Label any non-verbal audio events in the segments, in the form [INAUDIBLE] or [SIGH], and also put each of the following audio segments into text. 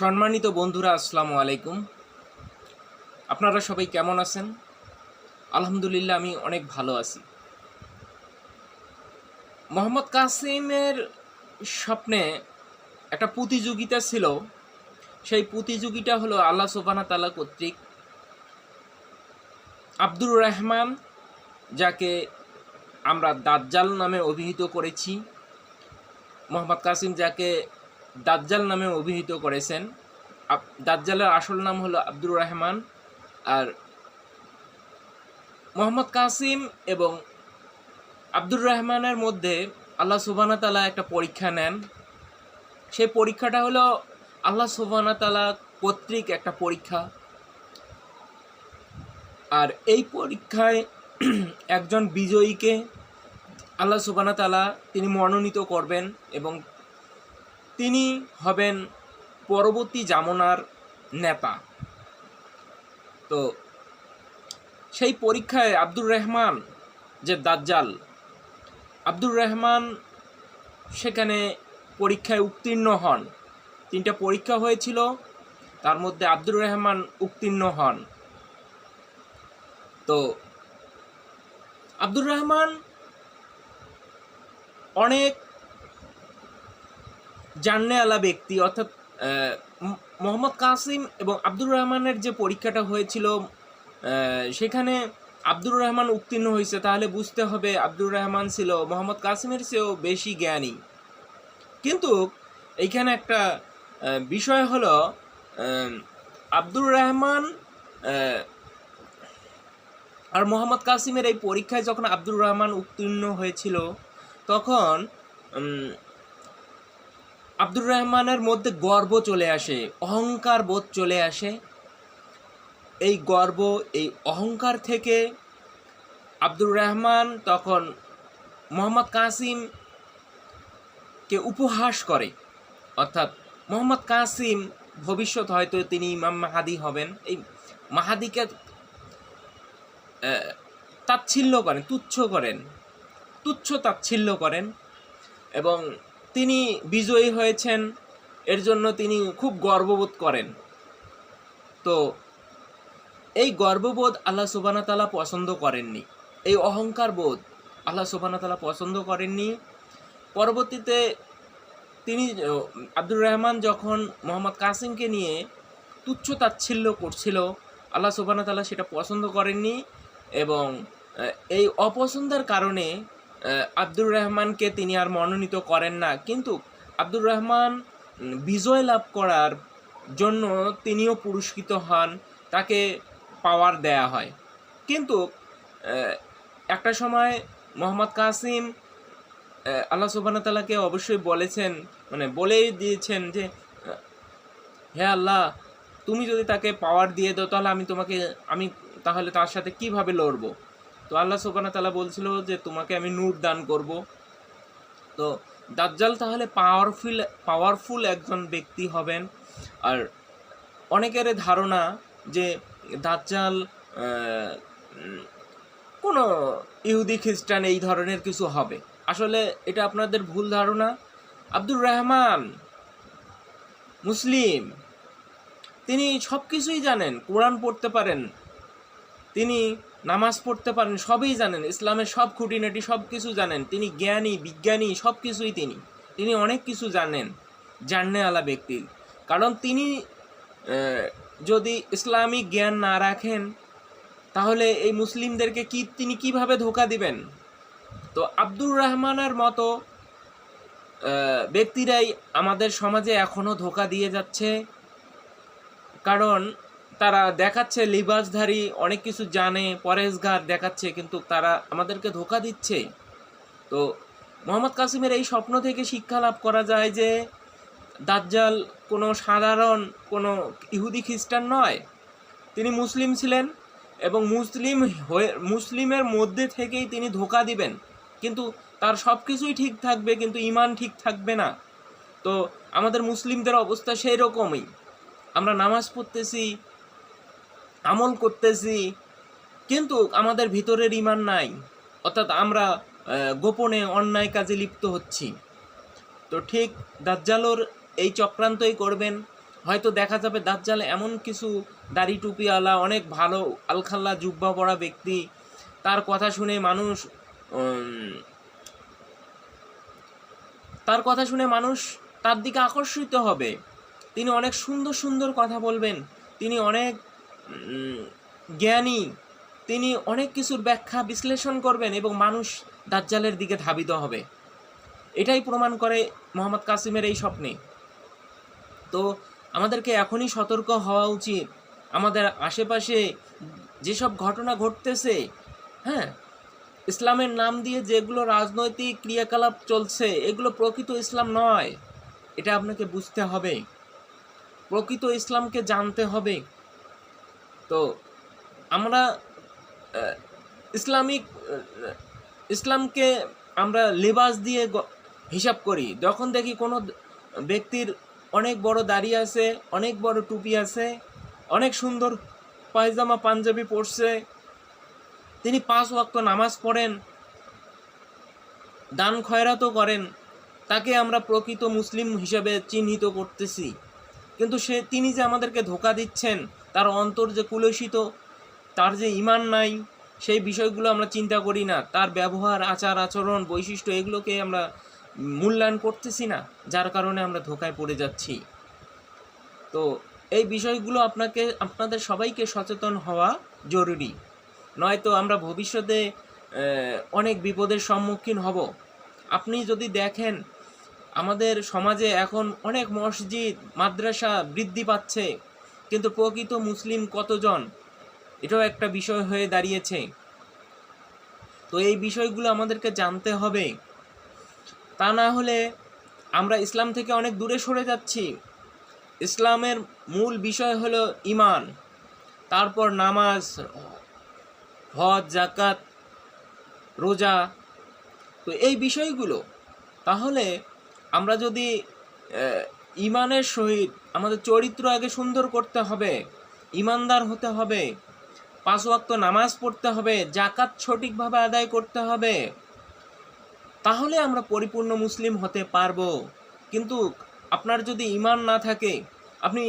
সম্মানিত বন্ধুরা, আসসালামু আলাইকুম। আপনারা সবাই কেমন আছেন? আলহামদুলিল্লাহ, আমি অনেক ভালো আছি। মোহাম্মদ কাসিমের স্বপ্নে একটা প্রতিযোগিতা ছিল। সেই প্রতিযোগিতা হলো আল্লাহ সোবানা তালা কর্তৃক আব্দুর রহমান, যাকে আমরা দাজ্জাল নামে অভিহিত করেছি। মোহাম্মদ কাসিম যাকে দাজ্জাল নামে অভিহিত করেছেন। দাজ্জালের আসল নাম হলো আব্দুর রহমান আর মোহাম্মদ কাসিম এবং আব্দুর রহমানের মধ্যে আল্লাহ সুবানা তালা একটা পরীক্ষা নেন। সেই পরীক্ষাটা হলো আল্লাহ সুবানা তালা কর্তৃক একটা পরীক্ষা। আর এই পরীক্ষায় [CLEARS THROAT] একজন বিজয়ীকে আল্লাহ সুবানা তালা তিনি মনোনীত করবেন এবং তিনি হবেন পরবর্তী জামনার নেতা। তো সেই পরীক্ষায় আব্দুর রহমান যে দাজ্জাল, আব্দুর রহমান সেখানে পরীক্ষায় উত্তীর্ণ হন। তিনটা পরীক্ষা হয়েছিল, তার মধ্যে আব্দুর রহমান উত্তীর্ণ হন। তো আব্দুর রহমান অনেক জাননেওয়ালা ব্যক্তি, অর্থাৎ মোহাম্মদ কাসিম এবং আব্দুর রহমানের যে পরীক্ষাটা হয়েছিল সেখানে আব্দুর রহমান উত্তীর্ণ হয়েছে। তাহলে বুঝতে হবে আব্দুর রহমান ছিল, মোহাম্মদ কাসিমের চেয়েও বেশি জ্ঞানী। কিন্তু এইখানে একটা বিষয় হলো আব্দুর রহমান আর মোহাম্মদ কাসিমের এই পরীক্ষায় যখন আব্দুর রহমান উত্তীর্ণ হয়েছিল, তখন আব্দুর রহমানের মধ্যে গর্ব চলে আসে, অহংকার বোধ চলে আসে। এই গর্ব, এই অহংকার থেকে আব্দুর রহমান তখন মোহাম্মদ কাসিম কে উপহাস করে। অর্থাৎ মোহাম্মদ কাসিম ভবিষ্যৎ হয়তো তিনি ইমাম মাহাদি হবেন। এই মাহাদিকে তাচ্ছিল্য করেন, তুচ্ছ করেন, তুচ্ছ তাচ্ছিল্য করেন এবং তিনি বিজয়ী হয়েছেন, এর জন্য তিনি খুব গর্ববোধ করেন। তো এই গর্ববোধ আল্লাহ সুবানা তালা পছন্দ করেননি। এই অহংকার বোধ আল্লাহ সুবানা তালা পছন্দ করেননি। পরবর্তীতে তিনি, আব্দুর রহমান যখন মোহাম্মদ কাসিমকে নিয়ে তুচ্ছ তাচ্ছিল্য করছিল, আল্লাহ সুবানা তালা সেটা পছন্দ করেননি এবং এই অপছন্দের কারণে আব্দুর রহমানকে তিনি আর মনোনীত করেন না। কিন্তু আব্দুর রহমান বিজয় লাভ করার জন্য তিনিও পুরস্কৃত হন, তাকে পাওয়ার দেয়া হয়। কিন্তু একটা সময় মোহাম্মদ কাসিম আল্লাহ সুবাহ তালাকে অবশ্যই বলেছেন মানে বলেই দিয়েছেন যে হে আল্লাহ, তুমি যদি তাকে পাওয়ার দিয়ে দাও, তাহলে আমি তোমাকে, আমি তাহলে তার সাথে কীভাবে লড়বো? তো আল্লাহ সুবাহ তালা বলছিল যে তোমাকে আমি নূর দান করব। তো দাজ্জাল তাহলে পাওয়ারফুল পাওয়ারফুল একজন ব্যক্তি হবেন। আর অনেকের ধারণা যে দাজ্জাল কোনো ইহুদি, খ্রিস্টান এই ধরনের কিছু হবে। আসলে এটা আপনাদের ভুল ধারণা। আব্দুর রহমান মুসলিম, তিনি সব কিছুই জানেন, কোরআন পড়তে পারেন। তিনি নামাজ পড়তে পারেন, সবই জানেন। ইসলামের সব খুঁটিনাটি, সব কিছু জানেন। তিনি জ্ঞানী, বিজ্ঞানী, সব কিছুই তিনি। তিনি অনেক কিছু জানেন জাননেওয়ালা ব্যক্তি। কারণ তিনি যদি ইসলামিক জ্ঞান না রাখেন, তাহলে এই মুসলিমদেরকে কি, তিনি কীভাবে ধোকা দিবেন? তো আব্দুর রহমানের মতো ব্যক্তিরাই আমাদের সমাজে এখনও ধোকা দিয়ে যাচ্ছে। কারণ তারা দেখাচ্ছে, লিবাসধারী অনেক কিছু জানে, পরেশগার দেখাচ্ছে, কিন্তু তারা আমাদেরকে ধোকা দিচ্ছে। তো মোহাম্মদ কাসিমের এই স্বপ্ন থেকে শিক্ষা লাভ করা যায় যে, দাজ্জাল কোনো সাধারণ, কোনো ইহুদি খ্রিস্টান নয়। তিনি মুসলিম ছিলেন এবং মুসলিম হয়ে, মুসলিমের মধ্যে থেকেই তিনি ধোকা দিবেন। কিন্তু তার সব কিছুই ঠিক থাকবে, কিন্তু ইমান ঠিক থাকবে না। তো আমাদের মুসলিমদের অবস্থা সেই রকমই আমরা নামাজ পড়তেছি আমল করতেছি, কিন্তু আমাদের ভিতরের ইমান নাই। অর্থাৎ আমরা গোপনে অন্যায় কাজে লিপ্ত হচ্ছি। তো ঠিক দাজ্জালোর এই চক্রান্তই করবেন। হয়তো দেখা যাবে দাজ্জাল এমন কিছু দাড়ি টুপিওয়ালা, অনেক ভালো আলখাল্লা জুব্বা পড়া ব্যক্তি। তার কথা শুনে মানুষ তার কথা শুনে মানুষ তার দিকে আকর্ষিত হবে। তিনি অনেক সুন্দর সুন্দর কথা বলবেন। তিনি অনেক জ্ঞানী। তিনি অনেক কিছুর ব্যাখ্যা বিশ্লেষণ করবেন এবং মানুষ দাজ্জালের দিকে ধাবিত হবে। এটাই প্রমাণ করে মোহাম্মদ কাসিমের এই স্বপ্নে। তো আমাদেরকে এখনই সতর্ক হওয়া উচিত। আমাদের আশেপাশে যেসব ঘটনা ঘটতেছে হ্যাঁ? ইসলামের নাম দিয়ে যেগুলো রাজনৈতিক ক্রিয়াকলাপ চলছে, এগুলো প্রকৃত ইসলাম নয়। এটা আপনাকে বুঝতে হবে। প্রকৃত ইসলামকে জানতে হবে। তো আমরা ইসলামিক ইসলামকে আমরা লেবাস দিয়ে হিসাব করি। যখন দেখি কোনো ব্যক্তির অনেক বড় দাড়ি আছে, অনেক বড় টুপি আছে, অনেক সুন্দর পায়জামা, পাঞ্জাবি পরছে, তিনি পাঁচ ওয়াক্ত নামাজ পড়েন, দান খয়রাতও করেন, তাকে আমরা প্রকৃত মুসলিম হিসাবে চিহ্নিত করতেছি। কিন্তু সে, তিনি যে আমাদেরকে ধোকা দিচ্ছেন তার অন্তর যে কুলসিত, তার যে ইমান নাই, সেই বিষয়গুলো আমরা চিন্তা করি না। তার ব্যবহার, আচার, আচরণ, বৈশিষ্ট্য এগুলোকে আমরা মূল্যায়ন করতেছি না, যার কারণে আমরা ধোকায় পড়ে যাচ্ছি। তো এই বিষয়গুলো আপনাকে, আপনাদের সবাইকে সচেতন হওয়া জরুরি। নয়তো আমরা ভবিষ্যতে অনেক বিপদের সম্মুখীন হব। আপনি যদি দেখেন, আমাদের সমাজে এখন অনেক মসজিদ, মাদ্রাসা বৃদ্ধি পাচ্ছে। কিন্তু প্রকৃত মুসলিম কতজন? এটাও একটা বিষয় হয়ে দাঁড়িয়েছে। তো এই বিষয়গুলো আমাদেরকে জানতে হবে। তা না হলে আমরা ইসলাম থেকে অনেক দূরে সরে যাচ্ছি। ইসলামের মূল বিষয় হলো ইমান তারপর নামাজ, হজ জাকাত রোজা। তো এই বিষয়গুলো, তাহলে আমরা যদি ইমানের সহিত আমাদের চরিত্র আগে সুন্দর করতে হবে, ইমানদার হতে হবে, পাঁচ ওয়াক্ত নামাজ পড়তে হবে জাকাত সঠিকভাবে আদায় করতে হবে, তাহলে আমরা পরিপূর্ণ মুসলিম হতে পারব। কিন্তু আপনার যদি ইমান না থাকে, আপনি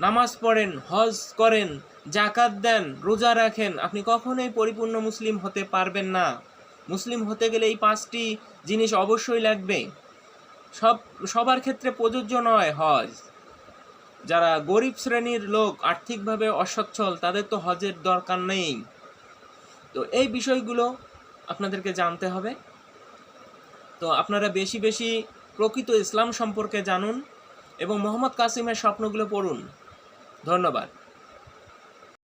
নামাজ পড়েন, হজ করেন জাকাত দেন, রোজা রাখেন, আপনি কখনোই পরিপূর্ণ মুসলিম হতে পারবেন না। মুসলিম হতে গেলে এই পাঁচটি জিনিস অবশ্যই লাগবে। সব, সবার ক্ষেত্রে প্রযোজ্য নয় হজ। যারা গরিব শ্রেণির লোক আর্থিকভাবে অসচ্ছল, তাদের তো হজের দরকার নেই। তো এই বিষয়গুলো আপনাদেরকে জানতে হবে। তো আপনারা বেশি বেশি প্রকৃত ইসলাম সম্পর্কে জানুন এবং মোহাম্মদ কাসিমের স্বপ্নগুলো পড়ুন। ধন্যবাদ।